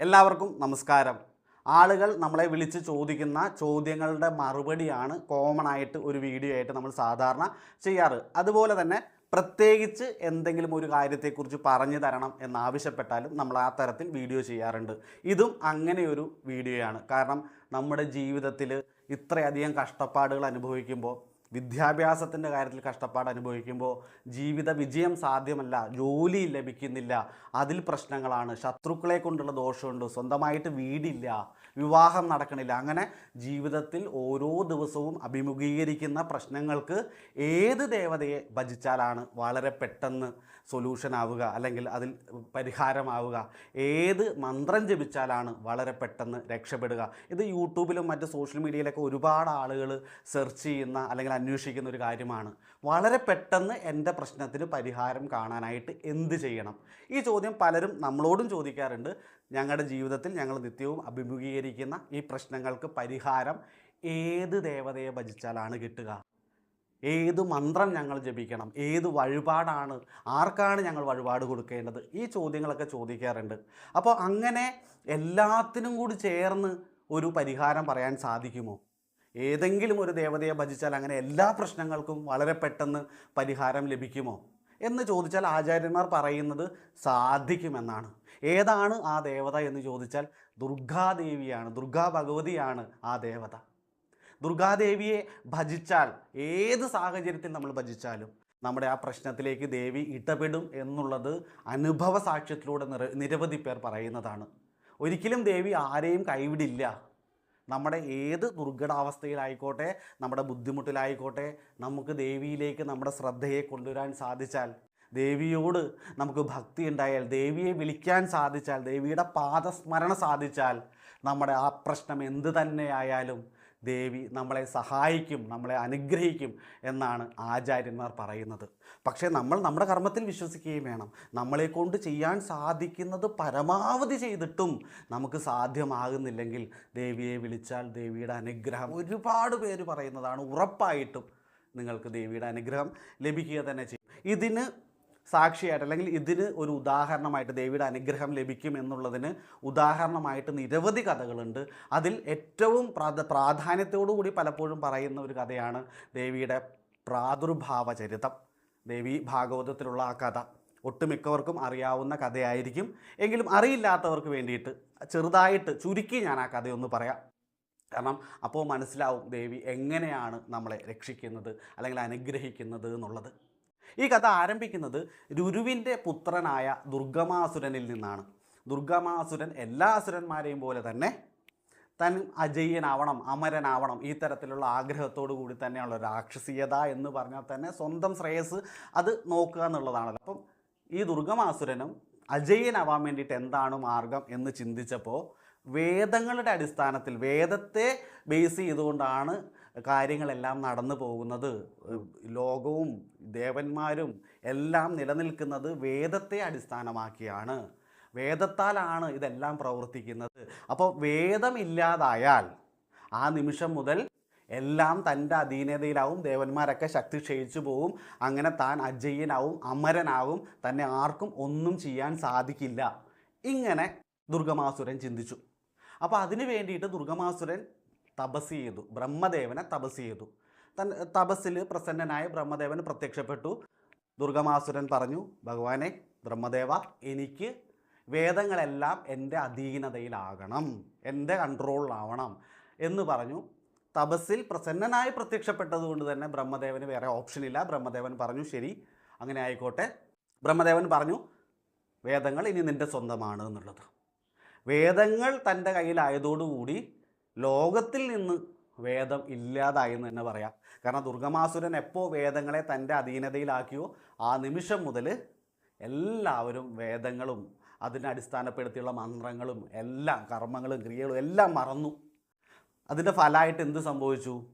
എല്ലാവർക്കും നമസ്കാരം. ആളുകൾ നമ്മളെ വിളിച്ച് ചോദിക്കുന്ന ചോദ്യങ്ങളുടെ മറുപടിയാണ് കോമൺ ആയിട്ട് ഒരു വീഡിയോ ആയിട്ട് നമ്മൾ സാധാരണ ചെയ്യാറ്. അതുപോലെ തന്നെ പ്രത്യേകിച്ച് എന്തെങ്കിലും ഒരു കാര്യത്തെക്കുറിച്ച് പറഞ്ഞു തരണം എന്നാവശ്യപ്പെട്ടാലും നമ്മൾ ആ തരത്തിൽ വീഡിയോ ചെയ്യാറുണ്ട്. ഇതും അങ്ങനെയൊരു വീഡിയോയാണ് കാരണം നമ്മുടെ ജീവിതത്തിൽ ഇത്രയധികം കഷ്ടപ്പാടുകൾ അനുഭവിക്കുമ്പോൾ വിദ്യാഭ്യാസത്തിന്റെ കാര്യത്തിൽ കഷ്ടപ്പാട് അനുഭവിക്കുമ്പോൾ ജീവിത വിജയം സാധ്യമല്ല ജോലി ലഭിക്കുന്നില്ല അതിൽ പ്രശ്നങ്ങളാണ് ശത്രുക്കളെ കൊണ്ടുള്ള ദോഷമുണ്ട് സ്വന്തമായിട്ട് വീടില്ല വിവാഹം നടക്കണില്ല. അങ്ങനെ ജീവിതത്തിൽ ഓരോ ദിവസവും അഭിമുഖീകരിക്കുന്ന പ്രശ്നങ്ങൾക്ക് ഏത് ദേവതയെ ഭജിച്ചാലാണ് വളരെ പെട്ടെന്ന് സൊല്യൂഷൻ ആവുക അല്ലെങ്കിൽ അതിൽ പരിഹാരമാവുക? ഏത് മന്ത്രം ജപിച്ചാലാണ് വളരെ പെട്ടെന്ന് രക്ഷപ്പെടുക? ഇത് യൂട്യൂബിലും മറ്റ് സോഷ്യൽ മീഡിയയിലൊക്കെ ഒരുപാട് ആളുകൾ സെർച്ച് ചെയ്യുന്ന അല്ലെങ്കിൽ അന്വേഷിക്കുന്ന ഒരു കാര്യമാണ്. വളരെ പെട്ടെന്ന് എന്റെ പ്രശ്നത്തിന് പരിഹാരം കാണാനായിട്ട് എന്ത് ചെയ്യണം? ഈ ചോദ്യം പലരും നമ്മളോടും ചോദിക്കാറുണ്ട്. ഞങ്ങളുടെ ജീവിതത്തിൽ ഞങ്ങൾ നിത്യവും അഭിമുഖീകരിക്കുന്ന ഈ പ്രശ്നങ്ങൾക്ക് പരിഹാരം ഏത് ദേവതയെ ഭജിച്ചാലാണ് കിട്ടുക? ഏത് മന്ത്രം ഞങ്ങൾ ജപിക്കണം? ഏത് വഴിപാടാണ്? ആർക്കാണ് ഞങ്ങൾ വഴിപാട് കൊടുക്കേണ്ടത്? ഈ ചോദ്യങ്ങളൊക്കെ ചോദിക്കാറുണ്ട്. അപ്പോൾ അങ്ങനെ എല്ലാത്തിനും കൂടി ചേർന്ന് ഒരു പരിഹാരം പറയാൻ സാധിക്കുമോ? ഏതെങ്കിലും ഒരു ദേവതയെ ഭജിച്ചാൽ അങ്ങനെ എല്ലാ പ്രശ്നങ്ങൾക്കും വളരെ പെട്ടെന്ന് പരിഹാരം ലഭിക്കുമോ? എന്ന് ചോദിച്ചാൽ ആചാര്യന്മാർ പറയുന്നത് സാധിക്കുമെന്നാണ്. ഏതാണ് ആ ദേവത എന്ന് ചോദിച്ചാൽ ദുർഗാദേവിയാണ് ദുർഗാ ഭഗവതിയാണ് ആ ദേവത. ദുർഗാദേവിയെ ഭജിച്ചാൽ ഏത് സാഹചര്യത്തിൽ നമ്മൾ ഭജിച്ചാലും നമ്മുടെ ആ പ്രശ്നത്തിലേക്ക് ദേവി ഇടപെടും എന്നുള്ളത് അനുഭവ സാക്ഷ്യത്തിലൂടെ നിര നിരവധി പേർ പറയുന്നതാണ്. ഒരിക്കലും ദേവി ആരെയും കൈവിടില്ല. നമ്മുടെ ഏത് ദുർഘടാവസ്ഥയിലായിക്കോട്ടെ നമ്മുടെ ബുദ്ധിമുട്ടിലായിക്കോട്ടെ നമുക്ക് ദേവിയിലേക്ക് നമ്മുടെ ശ്രദ്ധയെ കൊണ്ടുവരാൻ സാധിച്ചാൽ ദേവിയോട് നമുക്ക് ഭക്തി ഉണ്ടായാൽ ദേവിയെ വിളിക്കാൻ സാധിച്ചാൽ ദേവിയുടെ പാദസ്മരണ സാധിച്ചാൽ നമ്മുടെ ആ പ്രശ്നം എന്ത് തന്നെയായാലും ദേവി നമ്മളെ സഹായിക്കും നമ്മളെ അനുഗ്രഹിക്കും എന്നാണ് ആചാര്യന്മാർ പറയുന്നത്. പക്ഷേ നമ്മൾ നമ്മുടെ കർമ്മത്തിൽ വിശ്വസിക്കുകയും വേണം. നമ്മളെ കൊണ്ട് ചെയ്യാൻ സാധിക്കുന്നത് പരമാവധി ചെയ്തിട്ടും നമുക്ക് സാധ്യമാകുന്നില്ലെങ്കിൽ ദേവിയെ വിളിച്ചാൽ ദേവിയുടെ അനുഗ്രഹം ഒരുപാട് പേര് പറയുന്നതാണ് ഉറപ്പായിട്ടും നിങ്ങൾക്ക് ദേവിയുടെ അനുഗ്രഹം ലഭിക്കുക തന്നെ ചെയ്യും. ഇതിന് സാക്ഷിയായിട്ട് അല്ലെങ്കിൽ ഇതിന് ഒരു ഉദാഹരണമായിട്ട് ദേവിയുടെ അനുഗ്രഹം ലഭിക്കും എന്നുള്ളതിന് ഉദാഹരണമായിട്ട് നിരവധി കഥകളുണ്ട്. അതിൽ ഏറ്റവും പ്രാധ പ്രാധാന്യത്തോടു കൂടി പലപ്പോഴും പറയുന്ന ഒരു കഥയാണ് ദേവിയുടെ പ്രാദുർഭാവ ചരിതം. ദേവി ഭാഗവതത്തിലുള്ള ആ കഥ. ഒട്ടുമിക്കവർക്കും അറിയാവുന്ന കഥയായിരിക്കും. എങ്കിലും അറിയില്ലാത്തവർക്ക് വേണ്ടിയിട്ട് ചെറുതായിട്ട് ചുരുക്കി ഞാൻ ആ കഥയൊന്ന് പറയാം. കാരണം അപ്പോൾ മനസ്സിലാവും ദേവി എങ്ങനെയാണ് നമ്മളെ രക്ഷിക്കുന്നത് അല്ലെങ്കിൽ അനുഗ്രഹിക്കുന്നത് എന്നുള്ളത്. ഈ കഥ ആരംഭിക്കുന്നത് രുരുവിന്റെ പുത്രനായ ദുർഗമാസുരനിൽ നിന്നാണ്. ദുർഗമാസുരൻ എല്ലാ അസുരന്മാരെയും പോലെ തന്നെ തൻ അജയ്യനാവണം അമരനാവണം ഈ തരത്തിലുള്ള ആഗ്രഹത്തോടു കൂടി തന്നെയുള്ള രാക്ഷസീയത എന്ന് പറഞ്ഞാൽ തന്നെ സ്വന്തം ശ്രേയസ് അത് നോക്കുക എന്നുള്ളതാണല്ലോ. അപ്പം ഈ ദുർഗമാസുരനും അജയ്യനാവാൻ വേണ്ടിയിട്ട് എന്താണ് മാർഗം എന്ന് ചിന്തിച്ചപ്പോൾ വേദങ്ങളുടെ അടിസ്ഥാനത്തിൽ വേദത്തെ ബേസ് ചെയ്തുകൊണ്ടാണ് കാര്യങ്ങളെല്ലാം നടന്നു പോകുന്നത് ലോകവും ദേവന്മാരും എല്ലാം നിലനിൽക്കുന്നത് വേദത്തെ അടിസ്ഥാനമാക്കിയാണ്. വേദത്താലാണ് ഇതെല്ലാം പ്രവർത്തിക്കുന്നത്. അപ്പോൾ വേദമില്ലാതായാൽ ആ നിമിഷം മുതൽ എല്ലാം തന്റെ അധീനതയിലാവും ദേവന്മാരൊക്കെ ശക്തി ക്ഷയിച്ചു പോവും അങ്ങനെ താൻ അജയ്യനാവും അമരനാവും തന്നെ ആർക്കും ഒന്നും ചെയ്യാൻ സാധിക്കില്ല. ഇങ്ങനെ ദുർഗമാസുരൻ ചിന്തിച്ചു. അപ്പോൾ അതിനു വേണ്ടിയിട്ട് ദുർഗമാസുരൻ തപസ് ചെയ്തു. ബ്രഹ്മദേവനെ തപസ് ചെയ്തു. തൻ തപസ്സിൽ പ്രസന്നനായ ബ്രഹ്മദേവൻ പ്രത്യക്ഷപ്പെട്ടു. ദുർഗമാസുരൻ പറഞ്ഞു ഭഗവാനെ ബ്രഹ്മദേവ എനിക്ക് വേദങ്ങളെല്ലാം എന്റെ അധീനതയിലാകണം. എന്റെ കൺട്രോളിലാവണം. എന്ന് പറഞ്ഞു. തപസ്സിൽ പ്രസന്നനായി പ്രത്യക്ഷപ്പെട്ടതുകൊണ്ട് തന്നെ ബ്രഹ്മദേവന് വേറെ ഓപ്ഷനില്ല ബ്രഹ്മദേവൻ പറഞ്ഞു ശരി അങ്ങനെ ആയിക്കോട്ടെ. ബ്രഹ്മദേവൻ പറഞ്ഞു വേദങ്ങൾ ഇനി നിന്റെ സ്വന്തമാണ് എന്നുള്ളത്. വേദങ്ങൾ തന്റെ കയ്യിലായതോടുകൂടി ലോകത്തിൽ നിന്ന് വേദം ഇല്ലാതായി എന്ന് തന്നെ പറയാം. കാരണം ദുർഗമാസുരൻ എപ്പോൾ വേദങ്ങളെ തന്റെ അധീനതയിലാക്കിയോ ആ നിമിഷം മുതൽ എല്ലാവരും വേദങ്ങളും അതിനെ അടിസ്ഥാനപ്പെടുത്തിയുള്ള മന്ത്രങ്ങളും എല്ലാം കർമ്മങ്ങളും ക്രിയകളും എല്ലാം മറന്നു. അതിന്റെ ഫലമായിട്ട് എന്ത് സംഭവിച്ചു?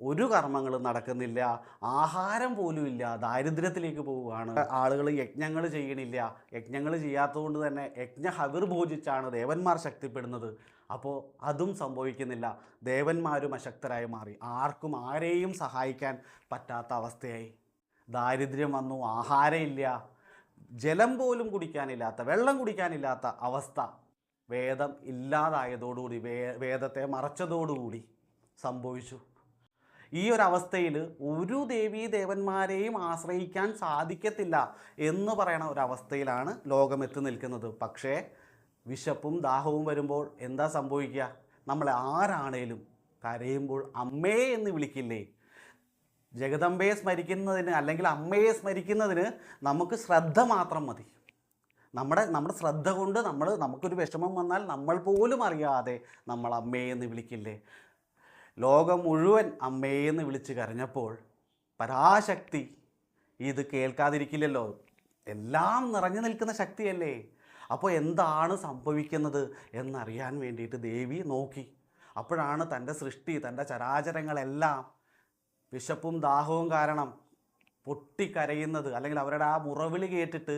ഒരു കർമ്മങ്ങളും നടക്കുന്നില്ല. ആഹാരം പോലും ഇല്ല. ദാരിദ്ര്യത്തിലേക്ക് പോവുകയാണ്. ആളുകൾ യജ്ഞങ്ങൾ ചെയ്യണില്ല. യജ്ഞങ്ങൾ ചെയ്യാത്തതുകൊണ്ട് തന്നെ യജ്ഞ ഹവിർ ഭോജിച്ചാണ് ദേവന്മാർ ശക്തിപ്പെടുന്നത്. അപ്പോൾ അതും സംഭവിക്കുന്നില്ല. ദേവന്മാരും അശക്തരായി മാറി. ആർക്കും ആരെയും സഹായിക്കാൻ പറ്റാത്ത അവസ്ഥയായി. ദാരിദ്ര്യം വന്നു ആഹാരമില്ല ജലം പോലും കുടിക്കാനില്ലാത്ത വെള്ളം കുടിക്കാനില്ലാത്ത അവസ്ഥ. വേദം ഇല്ലാതായതോടുകൂടി വേ വേദത്തെ മറച്ചതോടുകൂടി സംഭവിച്ചു. ഈ ഒരു അവസ്ഥയിൽ ഒരു ദേവീ ദേവന്മാരെയും ആശ്രയിക്കാൻ സാധിക്കത്തില്ല എന്ന് പറയണ ഒരവസ്ഥയിലാണ് ലോകം എത്തി നിൽക്കുന്നത്. പക്ഷേ വിശപ്പും ദാഹവും വരുമ്പോൾ എന്താ സംഭവിക്കുക? നമ്മളെ ആരാണേലും കരയുമ്പോൾ അമ്മേ എന്ന് വിളിക്കില്ലേ? ജഗദമ്പയെ സ്മരിക്കുന്നതിന് അല്ലെങ്കിൽ അമ്മയെ സ്മരിക്കുന്നതിന് നമുക്ക് ശ്രദ്ധ മാത്രം മതി. നമ്മുടെ നമ്മുടെ ശ്രദ്ധ കൊണ്ട് നമ്മൾ നമുക്കൊരു വിഷമം വന്നാൽ നമ്മൾ പോലും അറിയാതെ നമ്മൾ അമ്മയെ എന്ന് വിളിക്കില്ലേ? ലോകം മുഴുവൻ അമ്മയെ എന്ന് വിളിച്ച് കരഞ്ഞപ്പോൾ പരാശക്തി ഇത് കേൾക്കാതിരിക്കില്ലല്ലോ. എല്ലാം നിറഞ്ഞു നിൽക്കുന്ന ശക്തിയല്ലേ? അപ്പോൾ എന്താണ് സംഭവിക്കുന്നത് എന്നറിയാൻ വേണ്ടിയിട്ട് ദേവി നോക്കി. അപ്പോഴാണ് തന്റെ സൃഷ്ടി തന്റെ ചരാചരങ്ങളെല്ലാം വിശപ്പും ദാഹവും കാരണം പൊട്ടിക്കരയുന്നത്. അല്ലെങ്കിൽ അവരുടെ ആ മുറവിളി കേട്ടിട്ട്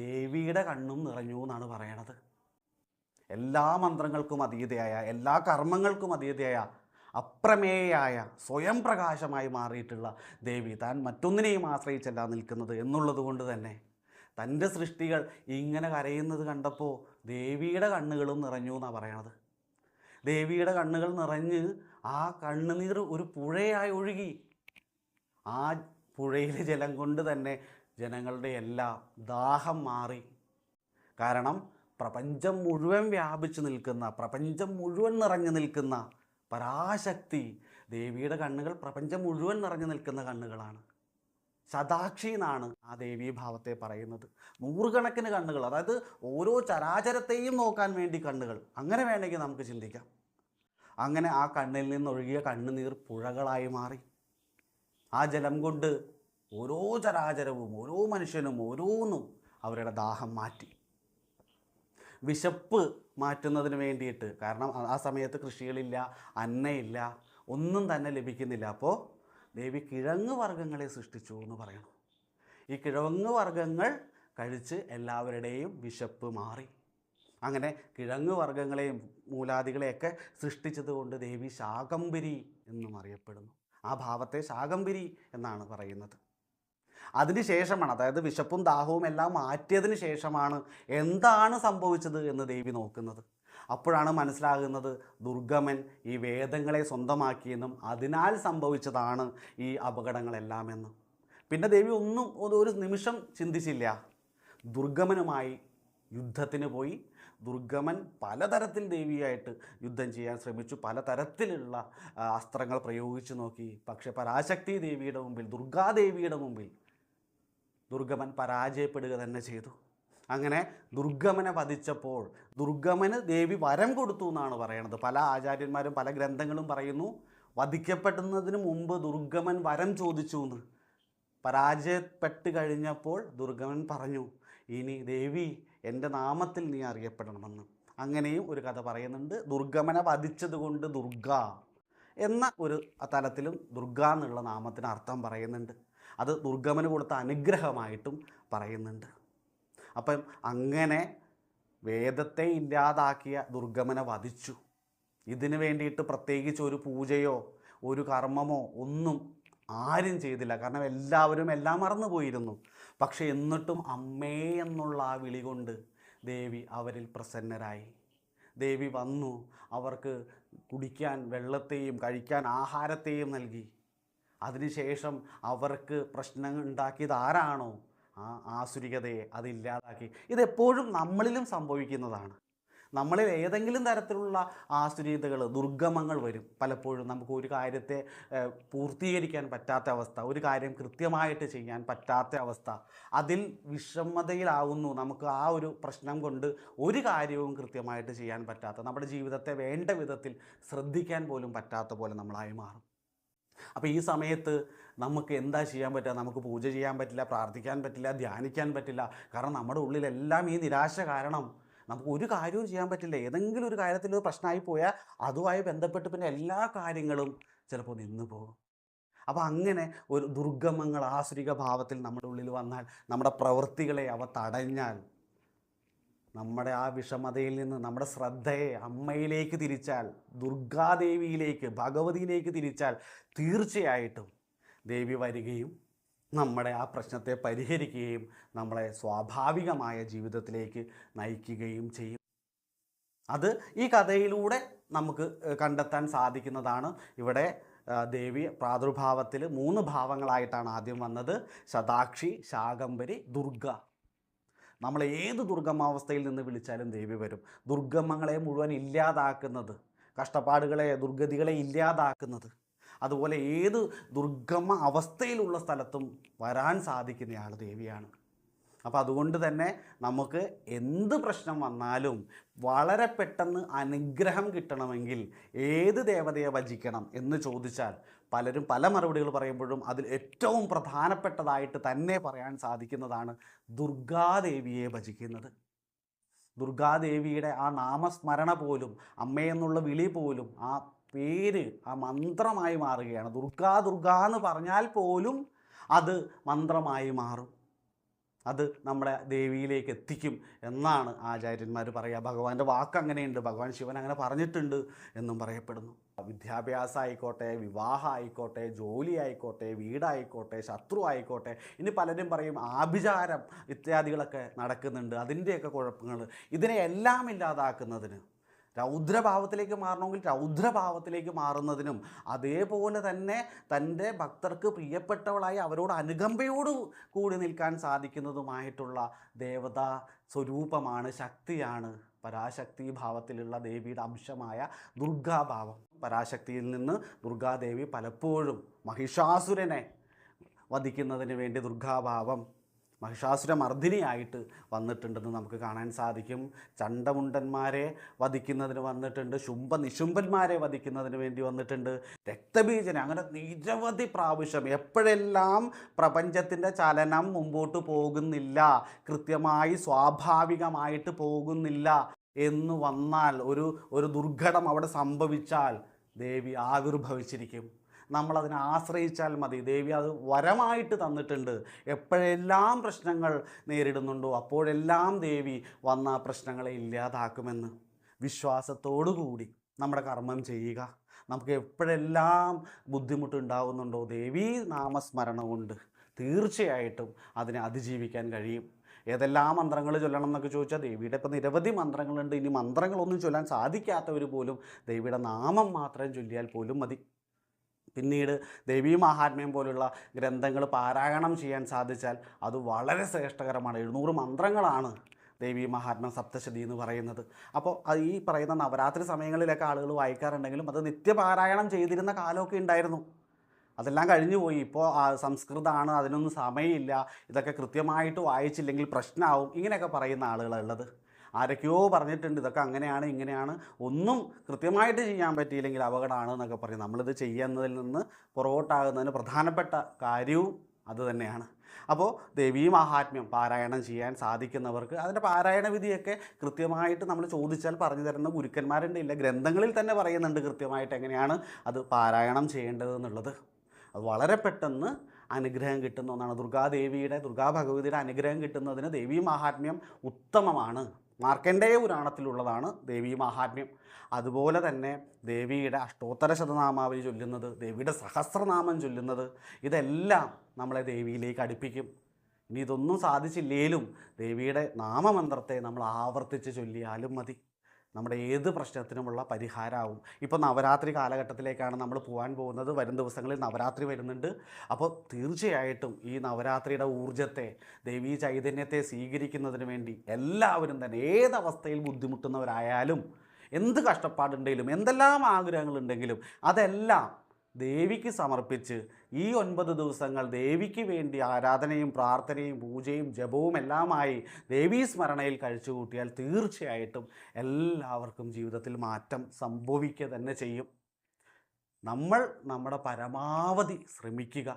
ദേവിയുടെ കണ്ണും നിറഞ്ഞു എന്നാണ് പറയണത്. എല്ലാ മന്ത്രങ്ങൾക്കും അതീതയായ എല്ലാ കർമ്മങ്ങൾക്കും അതീതയായ അപ്രമേയായ സ്വയം പ്രകാശമായി മാറിയിട്ടുള്ള ദേവി താൻ മറ്റൊന്നിനെയും ആശ്രയിച്ചല്ല നിൽക്കുന്നത് എന്നുള്ളത് കൊണ്ട് തന്നെ. തന്റെ സൃഷ്ടികൾ ഇങ്ങനെ കരയുന്നത് കണ്ടപ്പോൾ ദേവിയുടെ കണ്ണുകളും നിറഞ്ഞു എന്നാണ് പറയണത്. ദേവിയുടെ കണ്ണുകൾ നിറഞ്ഞ് ആ കണ്ണുനീർ ഒരു പുഴയായി ഒഴുകി. ആ പുഴയിലെ ജലം കൊണ്ട് തന്നെ ജനങ്ങളുടെ എല്ലാ ദാഹം മാറി. കാരണം പ്രപഞ്ചം മുഴുവൻ വ്യാപിച്ചു നിൽക്കുന്ന പ്രപഞ്ചം മുഴുവൻ നിറഞ്ഞു നിൽക്കുന്ന പരാശക്തി ദേവിയുടെ കണ്ണുകൾ പ്രപഞ്ചം മുഴുവൻ നിറഞ്ഞു നിൽക്കുന്ന കണ്ണുകളാണ്. ശതാക്ഷി എന്നാണ് ആ ദേവീ ഭാവത്തെ പറയുന്നത്. നൂറുകണക്കിന് കണ്ണുകൾ അതായത് ഓരോ ചരാചരത്തെയും നോക്കാൻ വേണ്ടി കണ്ണുകൾ. അങ്ങനെ വേണമെങ്കിൽ നമുക്ക് ചിന്തിക്കാം. അങ്ങനെ ആ കണ്ണിൽ നിന്നൊഴുകിയ കണ്ണുനീർ പുഴകളായി മാറി. ആ ജലം കൊണ്ട് ഓരോ ചരാചരവും ഓരോ മനുഷ്യനും ഓരോന്നും അവരുടെ ദാഹം മാറ്റി. വിശപ്പ് മാറ്റുന്നതിന് വേണ്ടിയിട്ട് കാരണം ആ സമയത്ത് കൃഷികളില്ല അന്നയില്ല ഒന്നും തന്നെ ലഭിക്കുന്നില്ല. അപ്പോൾ ദേവി കിഴങ്ങ് വർഗങ്ങളെ സൃഷ്ടിച്ചു എന്ന് പറയണം. ഈ കിഴങ്ങ് വർഗങ്ങൾ കഴിച്ച് എല്ലാവരുടെയും വിശപ്പ് മാറി. അങ്ങനെ കിഴങ്ങ് വർഗങ്ങളെയും മൂലാദികളെയൊക്കെ സൃഷ്ടിച്ചതുകൊണ്ട് ദേവി ശാകംബരി എന്നും അറിയപ്പെടുന്നു. ആ ഭാവത്തെ ശാകംബരി എന്നാണ് പറയുന്നത്. അതിന് ശേഷമാണ് അതായത് വിശപ്പും ദാഹവും എല്ലാം മാറ്റിയതിന് ശേഷമാണ് എന്താണ് സംഭവിച്ചത് എന്ന് ദേവി നോക്കുന്നത്. അപ്പോഴാണ് മനസ്സിലാകുന്നത് ദുർഗമൻ ഈ വേദങ്ങളെ സ്വന്തമാക്കിയെന്നും അതിനാൽ സംഭവിച്ചതാണ് ഈ അപകടങ്ങളെല്ലാം എന്നും പിന്നെ ദേവി ഒന്നും ഒരു- നിമിഷം ചിന്തിച്ചില്ല. ദുർഗമനുമായി യുദ്ധത്തിന് പോയി. ദുർഗമൻ പലതരത്തിൽ ദേവിയായിട്ട് യുദ്ധം ചെയ്യാൻ ശ്രമിച്ചു. പലതരത്തിലുള്ള അസ്ത്രങ്ങൾ പ്രയോഗിച്ചു നോക്കി. പക്ഷേ പരാശക്തി ദേവിയുടെ മുമ്പിൽ ദുർഗാദേവിയുടെ മുമ്പിൽ ദുർഗമൻ പരാജയപ്പെടുക തന്നെ ചെയ്തു. അങ്ങനെ ദുർഗമനെ വധിച്ചപ്പോൾ ദുർഗമന് ദേവി വരം കൊടുത്തു എന്നാണ് പറയണത്. പല ആചാര്യന്മാരും പല ഗ്രന്ഥങ്ങളും പറയുന്നു വധിക്കപ്പെടുന്നതിന് മുമ്പ് ദുർഗമൻ വരം ചോദിച്ചു എന്ന്. പരാജയപ്പെട്ട് കഴിഞ്ഞപ്പോൾ ദുർഗമൻ പറഞ്ഞു ഇനി ദേവി എന്റെ നാമത്തിൽ നീ അറിയപ്പെടണമെന്ന്. അങ്ങനെയും ഒരു കഥ പറയുന്നുണ്ട്. ദുർഗമനെ വധിച്ചതുകൊണ്ട് ദുർഗ എന്ന ഒരു തലത്തിലും ദുർഗ എന്നുള്ള നാമത്തിന് അർത്ഥം പറയുന്നുണ്ട്. അത് ദുർഗമന് കൊടുത്ത അനുഗ്രഹമായിട്ടും പറയുന്നുണ്ട്. അപ്പം അങ്ങനെ വേദത്തെ ഇല്ലാതാക്കിയ ദുർഗമനെ വധിച്ചു. ഇതിനു വേണ്ടിയിട്ട് പ്രത്യേകിച്ച് ഒരു പൂജയോ ഒരു കർമ്മമോ ഒന്നും ആരും ചെയ്തില്ല. കാരണം എല്ലാവരും എല്ലാം മറന്നു പോയിരുന്നു. പക്ഷെ എന്നിട്ടും അമ്മേ എന്നുള്ള ആ വിളി കൊണ്ട് ദേവി അവരിൽ പ്രസന്നരായി. ദേവി വന്നു അവർക്ക് കുടിക്കാൻ വെള്ളത്തെയും കഴിക്കാൻ ആഹാരത്തെയും നൽകി. അതിനുശേഷം അവർക്ക് പ്രശ്നങ്ങൾ ഉണ്ടാക്കിയത് ആരാണോ? ആ ആസുരികതയെ അതില്ലാതാക്കി ഇതെപ്പോഴും നമ്മളിലും സംഭവിക്കുന്നതാണ്. നമ്മളിൽ ഏതെങ്കിലും തരത്തിലുള്ള ആസുരീതകൾ ദുർഗമങ്ങൾ വരും. പലപ്പോഴും നമുക്ക് ഒരു കാര്യത്തെ പൂർത്തീകരിക്കാൻ പറ്റാത്ത അവസ്ഥ ഒരു കാര്യം കൃത്യമായിട്ട് ചെയ്യാൻ പറ്റാത്ത അവസ്ഥ. അതിൽ വിഷമതയിലാവുന്നു നമുക്ക് ആ ഒരു പ്രശ്നം കൊണ്ട് ഒരു കാര്യവും കൃത്യമായിട്ട് ചെയ്യാൻ പറ്റാത്ത നമ്മുടെ ജീവിതത്തെ വേണ്ട വിധത്തിൽ ശ്രദ്ധിക്കാൻ പോലും പറ്റാത്ത പോലെ നമ്മളായി മാറും. അപ്പോൾ ഈ സമയത്ത് നമുക്ക് എന്താ ചെയ്യാൻ പറ്റുക? നമുക്ക് പൂജ ചെയ്യാൻ പറ്റില്ല പ്രാർത്ഥിക്കാൻ പറ്റില്ല ധ്യാനിക്കാൻ പറ്റില്ല. കാരണം നമ്മുടെ ഉള്ളിലെല്ലാം ഈ നിരാശ കാരണം നമുക്ക് ഒരു കാര്യവും ചെയ്യാൻ പറ്റില്ല. ഏതെങ്കിലും ഒരു കാര്യത്തിൽ ഒരു പ്രശ്നമായി പോയാൽ അതുമായി ബന്ധപ്പെട്ട് പിന്നെ എല്ലാ കാര്യങ്ങളും ചിലപ്പോൾ നിന്നു പോകും. അപ്പോൾ അങ്ങനെ ഒരു ദുർഗമങ്ങൾ ആസുരിക ഭാവത്തിൽ നമ്മുടെ ഉള്ളിൽ വന്നാൽ നമ്മുടെ പ്രവൃത്തികളെ അവ തടഞ്ഞാൽ നമ്മുടെ ആ വിഷമതയിൽ നിന്ന് നമ്മുടെ ശ്രദ്ധയെ അമ്മയിലേക്ക് തിരിച്ചാൽ ദുർഗാദേവിയിലേക്ക് ഭഗവതിയിലേക്ക് തിരിച്ചാൽ തീർച്ചയായിട്ടും ദേവി വരികയും നമ്മുടെ ആ പ്രശ്നത്തെ പരിഹരിക്കുകയും നമ്മളെ സ്വാഭാവികമായ ജീവിതത്തിലേക്ക് നയിക്കുകയും ചെയ്യും. അത് ഈ കഥയിലൂടെ നമുക്ക് കണ്ടെത്താൻ സാധിക്കുന്നതാണ്. ഇവിടെ ദേവി പ്രാദുർഭാവത്തിൽ മൂന്ന് ഭാവങ്ങളായിട്ടാണ് ആദ്യം വന്നത്. ശതാക്ഷി ശാകംബരി ദുർഗ. നമ്മൾ ഏത് ദുർഗമാവസ്ഥയിൽ നിന്ന് വിളിച്ചാലും ദേവി വരും. ദുർഗമങ്ങളെ മുഴുവൻ ഇല്ലാതാക്കുന്നത് കഷ്ടപ്പാടുകളെ ദുർഗതികളെ ഇല്ലാതാക്കുന്നത് അതുപോലെ ഏത് ദുർഗമ അവസ്ഥയിലുള്ള സ്ഥലത്തും വരാൻ സാധിക്കുന്നയാൾ ദേവിയാണ്. അപ്പോൾ അതുകൊണ്ട് തന്നെ നമുക്ക് എന്ത് പ്രശ്നം വന്നാലും വളരെ പെട്ടെന്ന് അനുഗ്രഹം കിട്ടണമെങ്കിൽ ഏത് ദേവതയെ ഭജിക്കണം എന്ന് ചോദിച്ചാൽ പലരും പല മറുപടികൾ പറയുമ്പോഴും അതിൽ ഏറ്റവും പ്രധാനപ്പെട്ടതായിട്ട് തന്നെ പറയാൻ സാധിക്കുന്നതാണ് ദുർഗാദേവിയെ ഭജിക്കുന്നത്. ദുർഗാദേവിയുടെ ആ നാമസ്മരണ പോലും അമ്മയെന്നുള്ള വിളി പോലും ആ പേര് ആ മന്ത്രമായി മാറുകയാണ്. ദുർഗാ ദുർഗാ എന്ന് പറഞ്ഞാൽ പോലും അത് മന്ത്രമായി മാറും. അത് നമ്മുടെ ദേവിയിലേക്ക് എത്തിക്കും എന്നാണ് ആചാര്യന്മാർ പറയുക. ഭഗവാന്റെ വാക്ക് അങ്ങനെയുണ്ട് ഭഗവാൻ ശിവൻ അങ്ങനെ പറഞ്ഞിട്ടുണ്ട് എന്നും പറയപ്പെടുന്നു. വിദ്യാഭ്യാസം ആയിക്കോട്ടെ വിവാഹം ആയിക്കോട്ടെ ജോലി ആയിക്കോട്ടെ വീടായിക്കോട്ടെ ശത്രു ആയിക്കോട്ടെ ഇനി പലരും പറയും ആഭിചാരം ഇത്യാദികളൊക്കെ നടക്കുന്നുണ്ട്. അതിന്റെയൊക്കെ കുഴപ്പങ്ങൾ. ഇതിനെ എല്ലാം ഇല്ലാതാക്കുന്നതിന് രൗദ്രഭാവത്തിലേക്ക് മാറണമെങ്കിൽ രൗദ്രഭാവത്തിലേക്ക് മാറുന്നതിനും അതേപോലെ തന്നെ തന്റെ ഭക്തർക്ക് പ്രിയപ്പെട്ടവളായി അവരോട് അനുകമ്പയോട് കൂടി നിൽക്കാൻ സാധിക്കുന്നതുമായിട്ടുള്ള ദേവതാ സ്വരൂപമാണ് ശക്തിയാണ്. പരാശക്തി ഭാവത്തിലുള്ള ദേവിയുടെ അംശമായ ദുർഗാഭാവം. പരാശക്തിയിൽ നിന്ന് ദുർഗാദേവി പലപ്പോഴും മഹിഷാസുരനെ വധിക്കുന്നതിന് വേണ്ടി ദുർഗാഭാവം മഹിഷാസുരമർദ്ദിനിയായിട്ട് വന്നിട്ടുണ്ടെന്ന് നമുക്ക് കാണാൻ സാധിക്കും. ചണ്ടമുണ്ടന്മാരെ വധിക്കുന്നതിന് വന്നിട്ടുണ്ട്. ശുംഭ നിശുംഭന്മാരെ വധിക്കുന്നതിന് വേണ്ടി വന്നിട്ടുണ്ട്. രക്തബീജന അങ്ങനെ നിരവധി പ്രാവശ്യം എപ്പോഴെല്ലാം പ്രപഞ്ചത്തിന്റെ ചലനം മുമ്പോട്ട് പോകുന്നില്ല കൃത്യമായി സ്വാഭാവികമായിട്ട് പോകുന്നില്ല എന്ന് വന്നാൽ ഒരു ഒരു ദുർഘടം അവിടെ സംഭവിച്ചാൽ ദേവി ആവിർഭവിച്ചിരിക്കും. നമ്മളതിനെ ആശ്രയിച്ചാൽ മതി. ദേവി അത് വരമായിട്ട് തന്നിട്ടുണ്ട്. എപ്പോഴെല്ലാം പ്രശ്നങ്ങൾ നേരിടുന്നുണ്ടോ അപ്പോഴെല്ലാം ദേവി വന്ന പ്രശ്നങ്ങളെ ഇല്ലാതാക്കുമെന്ന് വിശ്വാസത്തോടു കൂടി നമ്മുടെ കർമ്മം ചെയ്യുക. നമുക്ക് എപ്പോഴെല്ലാം ബുദ്ധിമുട്ടുണ്ടാവുന്നുണ്ടോ ദേവി നാമസ്മരണ കൊണ്ട് തീർച്ചയായിട്ടും അതിനെ അതിജീവിക്കാൻ കഴിയും. ഏതെല്ലാം മന്ത്രങ്ങൾ ചൊല്ലണം എന്നൊക്കെ ചോദിച്ചാൽ ദേവിയുടെ ഇപ്പം നിരവധി മന്ത്രങ്ങളുണ്ട്. ഇനി മന്ത്രങ്ങളൊന്നും ചൊല്ലാൻ സാധിക്കാത്തവർ പോലും ദേവിയുടെ നാമം മാത്രം ചൊല്ലിയാൽ പോലും മതി. പിന്നീട് ദേവീ മഹാത്മ്യം പോലുള്ള ഗ്രന്ഥങ്ങൾ പാരായണം ചെയ്യാൻ സാധിച്ചാൽ അത് വളരെ ശ്രേഷ്ഠകരമാണ്. എഴുന്നൂറ് മന്ത്രങ്ങളാണ് ദേവി മഹാത്മ്യം സപ്തശതി എന്ന് പറയുന്നത്. അപ്പോൾ അത് ഈ പറയുന്ന നവരാത്രി സമയങ്ങളിലൊക്കെ ആളുകൾ വായിക്കാറുണ്ടെങ്കിലും അത് നിത്യപാരായണം ചെയ്തിരുന്ന കാലമൊക്കെ ഉണ്ടായിരുന്നു. അതെല്ലാം കഴിഞ്ഞു പോയി. ഇപ്പോൾ സംസ്കൃതമാണ് അതിനൊന്നും സമയമില്ല. ഇതൊക്കെ കൃത്യമായിട്ട് വായിച്ചില്ലെങ്കിൽ പ്രശ്നമാവും. ഇങ്ങനെയൊക്കെ പറയുന്ന ആളുകളുള്ളത് ആരൊക്കെയോ പറഞ്ഞിട്ടുണ്ട് ഇതൊക്കെ അങ്ങനെയാണ് ഇങ്ങനെയാണ്. ഒന്നും കൃത്യമായിട്ട് ചെയ്യാൻ പറ്റിയില്ലെങ്കിൽ അപകടമാണ് എന്നൊക്കെ പറയും. നമ്മളിത് ചെയ്യുന്നതിൽ നിന്ന് പുറകോട്ടാകുന്നതിന് പ്രധാനപ്പെട്ട കാര്യവും അതുതന്നെയാണ് അപ്പോൾ ദേവീ മഹാത്മ്യം പാരായണം ചെയ്യാൻ സാധിക്കുന്നവർക്ക് അതിന്റെ പാരായണ വിധിയൊക്കെ കൃത്യമായിട്ട് നമ്മൾ ചോദിച്ചാൽ പറഞ്ഞു തരുന്ന ഗുരുക്കന്മാരുണ്ട് ഇല്ല ഗ്രന്ഥങ്ങളിൽ തന്നെ പറയുന്നുണ്ട് കൃത്യമായിട്ട് എങ്ങനെയാണ് അത് പാരായണം ചെയ്യേണ്ടത് എന്നുള്ളത്. അത് വളരെ പെട്ടെന്ന് അനുഗ്രഹം കിട്ടുന്ന ഒന്നാണ്. ദുർഗാദേവിയുടെ ദുർഗാഭഗവതിയുടെ അനുഗ്രഹം കിട്ടുന്നതിന് ദേവീ മഹാത്മ്യം ഉത്തമമാണ്. മാർക്കണ്ഡേയ പുരാണത്തിലുള്ളതാണ് ദേവീ മഹാത്മ്യം. അതുപോലെ തന്നെ ദേവിയുടെ അഷ്ടോത്തര ശതനാമാവലി ചൊല്ലുന്നത് ദേവിയുടെ സഹസ്രനാമം ചൊല്ലുന്നത് ഇതെല്ലാം നമ്മളെ ദേവിയിലേക്ക് അടുപ്പിക്കും. ഇനി ഇതൊന്നും സാധിച്ചില്ലേലും ദേവിയുടെ നാമമന്ത്രത്തെ നമ്മൾ ആവർത്തിച്ച് ചൊല്ലിയാലും മതി. നമ്മുടെ ഏത് പ്രശ്നത്തിനുമുള്ള പരിഹാരമാവും ഇപ്പോൾ നവരാത്രി കാലഘട്ടത്തിലേക്കാണ് നമ്മൾ പോകാൻ പോകുന്നത്. വരും ദിവസങ്ങളിൽ നവരാത്രി വരുന്നുണ്ട്. അപ്പോൾ തീർച്ചയായിട്ടും ഈ നവരാത്രിയുടെ ഊർജത്തെ ദേവീ ചൈതന്യത്തെ സ്വീകരിക്കുന്നതിന് വേണ്ടി എല്ലാവരും തന്നെ ഏതവസ്ഥയിൽ ബുദ്ധിമുട്ടുന്നവരായാലും എന്ത് കഷ്ടപ്പാടുണ്ടെങ്കിലും എന്തെല്ലാം ആഗ്രഹങ്ങളുണ്ടെങ്കിലും അതെല്ലാം ദേവിക്ക് സമർപ്പിച്ച് ഈ ഒൻപത് ദിവസങ്ങൾ ദേവിക്ക് വേണ്ടി ആരാധനയും പ്രാർത്ഥനയും പൂജയും ജപവും എല്ലാമായി ദേവീ സ്മരണയിൽ കഴിച്ചുകൂട്ടിയാൽ തീർച്ചയായിട്ടും എല്ലാവർക്കും ജീവിതത്തിൽ മാറ്റം സംഭവിക്കുക തന്നെ ചെയ്യും. നമ്മൾ നമ്മുടെ പരമാവധി ശ്രമിക്കുക.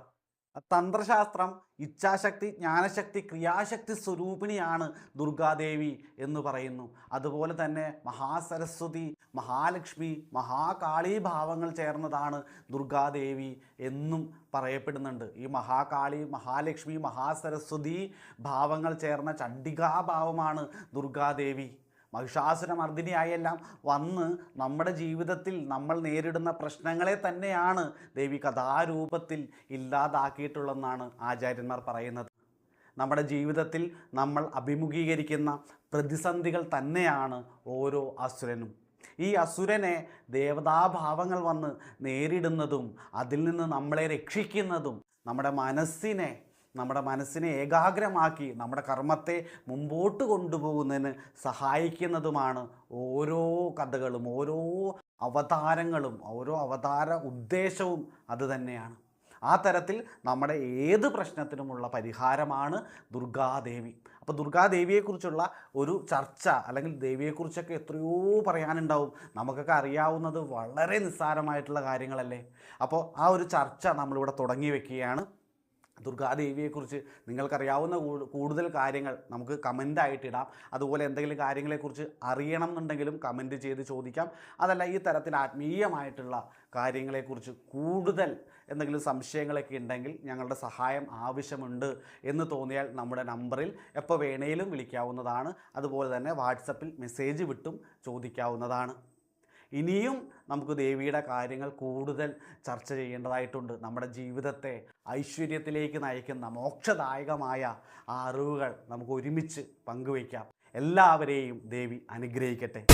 തന്ത്രശാസ്ത്രം ഇച്ഛാശക്തി ജ്ഞാനശക്തി ക്രിയാശക്തി സ്വരൂപിണിയാണ് ദുർഗാദേവി എന്ന് പറയുന്നു. അതുപോലെ തന്നെ മഹാസരസ്വതി മഹാലക്ഷ്മി മഹാകാളി ഭാവങ്ങൾ ചേർന്നതാണ് ദുർഗാദേവി എന്നും പറയപ്പെടുന്നുണ്ട്. ഈ മഹാകാളി മഹാലക്ഷ്മി മഹാസരസ്വതി ഭാവങ്ങൾ ചേർന്ന ചണ്ഡികാഭാവമാണ് ദുർഗാദേവി. മഹിഷാസുരമർദ്ദിനിയായെല്ലാം വന്ന് നമ്മുടെ ജീവിതത്തിൽ നമ്മൾ നേരിടുന്ന പ്രശ്നങ്ങളെ തന്നെയാണ് ദേവി കഥാരൂപത്തിൽ ഇല്ലാതാക്കിയിട്ടുള്ളതെന്നാണ് ആചാര്യന്മാർ പറയുന്നത്. നമ്മുടെ ജീവിതത്തിൽ നമ്മൾ അഭിമുഖീകരിക്കുന്ന പ്രതിസന്ധികൾ തന്നെയാണ് ഓരോ അസുരനും. ഈ അസുരനെ ദേവതാഭാവങ്ങൾ വന്ന് നേരിടുന്നതും അതിൽ നിന്ന് നമ്മളെ രക്ഷിക്കുന്നതും നമ്മുടെ മനസ്സിനെ നമ്മുടെ മനസ്സിനെ ഏകാഗ്രമാക്കി നമ്മുടെ കർമ്മത്തെ മുമ്പോട്ട് കൊണ്ടുപോകുന്നതിന് സഹായിക്കുന്നതുമാണ് ഓരോ കഥകളും ഓരോ അവതാരങ്ങളും ഓരോ അവതാര ഉദ്ദേശവും അതുതന്നെയാണ് ആ തരത്തിൽ നമ്മുടെ ഏത് പ്രശ്നത്തിനുമുള്ള പരിഹാരമാണ് ദുർഗാദേവി. അപ്പോൾ ദുർഗാദേവിയെക്കുറിച്ചുള്ള ഒരു ചർച്ച അല്ലെങ്കിൽ ദേവിയെക്കുറിച്ചൊക്കെ എത്രയോ പറയാനുണ്ടാവും. നമുക്കൊക്കെ അറിയാവുന്നത് വളരെ നിസ്സാരമായിട്ടുള്ള കാര്യങ്ങളല്ലേ? അപ്പോൾ ആ ഒരു ചർച്ച നമ്മളിവിടെ തുടങ്ങി വെക്കുകയാണ്. ദുർഗാദേവിയെക്കുറിച്ച് നിങ്ങൾക്കറിയാവുന്ന കൂടുതൽ കാര്യങ്ങൾ നമുക്ക് കമന്റായിട്ട് ഇടാം. അതുപോലെ എന്തെങ്കിലും കാര്യങ്ങളെക്കുറിച്ച് അറിയണം എന്നുണ്ടെങ്കിലും കമന്റ് ചെയ്ത് ചോദിക്കാം. അതല്ല ഈ തരത്തിൽ ആത്മീയമായിട്ടുള്ള കാര്യങ്ങളെക്കുറിച്ച് കൂടുതൽ എന്തെങ്കിലും സംശയങ്ങളൊക്കെ ഉണ്ടെങ്കിൽ ഞങ്ങളുടെ സഹായം ആവശ്യമുണ്ട് എന്ന് തോന്നിയാൽ നമ്മുടെ നമ്പറിൽ എപ്പോൾ വേണേലും വിളിക്കാവുന്നതാണ്. അതുപോലെ തന്നെ വാട്സപ്പിൽ മെസ്സേജ് വിട്ടും ചോദിക്കാവുന്നതാണ്. ഇനിയും നമുക്ക് ദേവിയുടെ കാര്യങ്ങൾ കൂടുതൽ ചർച്ച ചെയ്യേണ്ടതായിട്ടുണ്ട്. നമ്മുടെ ജീവിതത്തെ ഐശ്വര്യത്തിലേക്ക് നയിക്കുന്ന മോക്ഷദായകമായ ആ അറിവുകൾ നമുക്ക് ഒരുമിച്ച് പങ്കുവയ്ക്കാം. എല്ലാവരെയും ദേവി അനുഗ്രഹിക്കട്ടെ.